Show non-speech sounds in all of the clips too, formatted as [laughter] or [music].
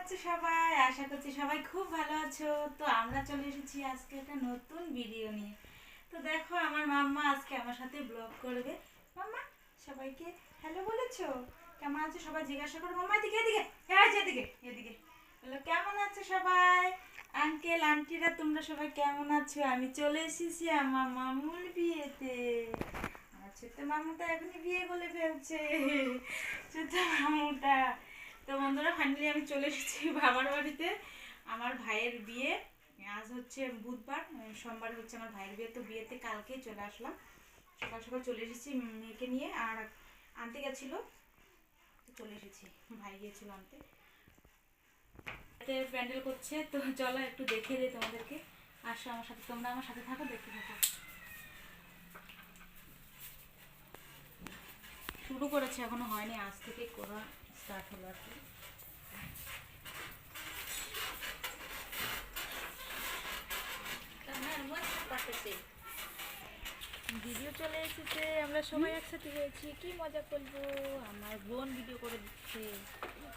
আছো সবাই? আশা করছি সবাই খুব ভালো আছো। তো আমরা চলে এসেছি আজকে একটা নতুন ভিডিও নিয়ে। তো দেখো, আমার মাম্মা আজকে আমার সাথে ব্লগ করবে। মাম্মা, সবাইকে হ্যালো বলেছ? কেমন আছো সবাই? জিজ্ঞাসা করো। মাম্মা, এদিকে এদিকে হ্যাঁ এদিকে এদিকে। বলল কেমন আছো সবাই? আঙ্কেল আন্টিরা তোমরা সবাই কেমন আছো? আমি চলে এসেছি আমার মামুর বিয়েতে। আমার ছোট্ট মামুটা এখনই বিয়ে বলে ফেলছে। ছোট্ট মামুটা। তো বন্ধুরা ফাইনালি আমি চলে এসেছি [laughs] বাবার বাড়িতে। আমার ভাইয়ের বিয়ে। আজ হচ্ছে বুধবার সোমবার হচ্ছে আমার ভাইয়ের বিয়ে। তো বিয়েতে কালকেই চলে আসলাম। সকাল সকাল চলে এসেছি মেয়েকে নিয়ে। আর আনতে গেছিল, তো চলে এসেছি। ভাই গিয়েছিল আনতে। প্যান্ডেল করছে, তো চলো একটু দেখিয়ে দিই তোমাদেরকে। আসো আমার সাথে, তোমরা আমার সাথে থাকো, দেখতে থাকো। শুরু করেছে, এখনও হয়নি। আজ থেকে করা স্টার্ট হলো আর ভিডিও চলে এসেছে, আমরা সবাই একসাথে হয়েছি। কি মজা করব? আমার বোন ভিডিও করে দিচ্ছে।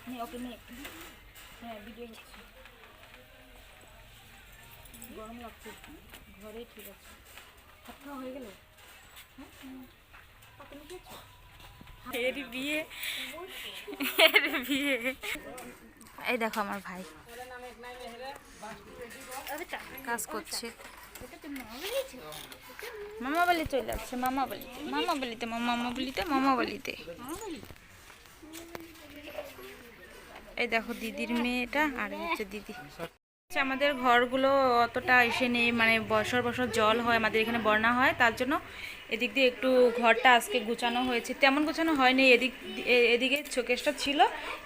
নে ওকে নে হ্যাঁ ভিডিও হচ্ছে গরম লাগছে। ঘরে ঠিক আছে। ভাত খাওয়া হয়ে গেল? হ্যাঁ খেয়েছো এর বিয়ে এর বিয়ে। এই দেখো আমার ভাই। কাজ করছে। মামা বলি চলে যাচ্ছে মামা বলিতে মামা বলিতে মামা বলিতে মামা বলিতে এই দেখো দিদির মেয়েটা আর হচ্ছে দিদি। আমাদের ঘরগুলো অতটা এসে নেই মানে বছর বছর জল হয়, আমাদের এখানে বন্যা হয়, তার জন্য এদিক দিয়ে একটু ঘরটা আজকে গুছানো হয়েছে। তেমন গুছানো হয়নি, এদিক এদিকে শোকেসটা ছিল,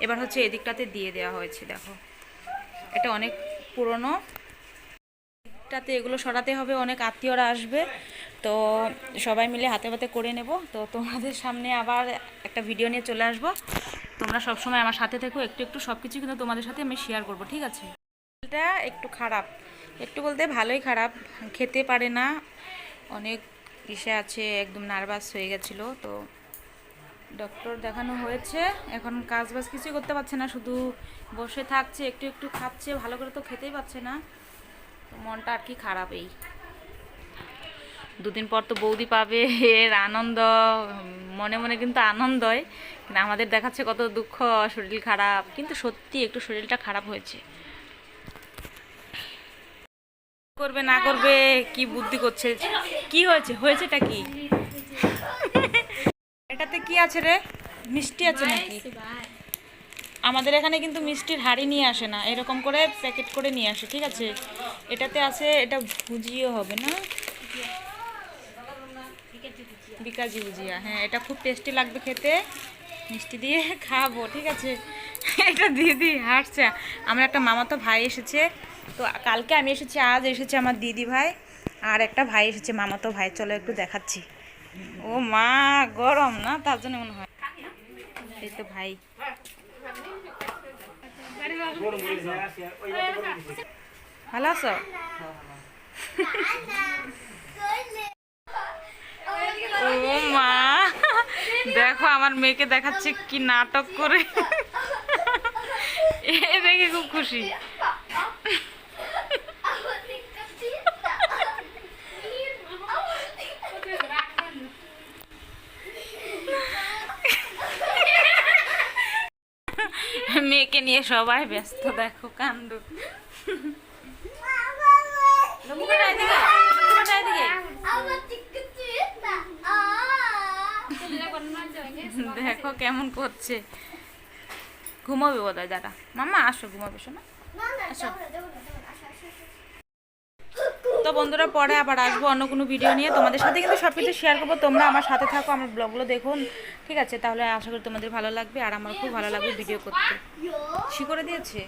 এবার হচ্ছে এদিকটাতে দিয়ে দেওয়া হয়েছে, দেখো। এটা অনেক পুরনো। এদিকটাতে এগুলো সরাতে হবে, অনেক আত্মীয়রা আসবে, তো সবাই মিলে হাতে হাতে করে নেব। তো তোমাদের সামনে আবার একটা ভিডিও নিয়ে চলে আসব। তোমরা সবসময় আমার সাথে থেকো, একটু একটু সব কিছু কিন্তু তোমাদের সাথে আমি শেয়ার করব, ঠিক আছে? এটা একটু খারাপ। একটু বলতে ভালোই খারাপ। খেতে পারে না। অনেক ইসে আছে, একদম নার্ভাস হয়ে গেছিল। তো ডক্টর দেখানো হয়েছে। এখন কাজ বাজ কিছুই করতে পারছে না। শুধু বসে থাকছে, একটু একটু খাচ্ছে, ভালো করে তো খেতেই পাচ্ছে না। মনটা আর কি খারাপ এই। দুদিন পর তো বৌদি পাবে, এর আনন্দ, মনে মনে কিন্তু আনন্দই। আমাদের দেখাচ্ছে কত দুঃখ, শরীর খারাপ। কিন্তু সত্যি একটু শরীরটা খারাপ হয়েছে। করবে, না করবে, কি বুদ্ধি করছে? কি হয়েছে? হয়েছেটা কি? এটাতে কি আছে রে? মিষ্টি আছে নাকি? আমাদের এখানে কিন্তু মিষ্টির হাড়ি নিয়ে আসে না। এরকম করে প্যাকেট করে নিয়ে আসে, ঠিক আছে? এটাতে আছে, এটা ভুজিও হবে না? বিকাজি ভুজিয়া হ্যাঁ এটা খুব টেস্টি লাগবে খেতে। মিষ্টি দিয়ে খাব, ঠিক আছে? [laughs] এটা দিদি হাসছে আমার একটা মামাতো ভাই এসেছে। তো কালকে আমি এসেছি, আজ এসেছে আমার দিদি ভাই। আর একটা ভাই এসেছে, মামাতো ভাই। চলো একটু দেখাচ্ছি। ও মা, গরম না? তার জন্য মনে হয়। এই তো ভাই। ভালো আছো? ও মা, দেখো আমার মেয়েকে দেখাচ্ছে কি নাটক করে। এ দেখে খুব খুশি মেয়েকে নিয়ে সবাই ব্যস্ত দেখো এদিকে। দেখো কেমন করছে ঘুমাবে বোধ হয় দাদা মামা আসো, ঘুমাবে, শোনা। তো বন্ধুরা, পরে আবার আসব অন্য কোনো ভিডিও নিয়ে। তোমাদের সাথে কিন্তু সব কিছু শেয়ার করব। তোমরা আমার সাথে থাকো, আমার ব্লগগুলো দেখুন। ঠিক আছে? তাহলে আশা করি তোমাদের ভালো লাগবে। আর আমার খুব ভালো লাগবে ভিডিও করতে। শিকড়ে দিয়েছে?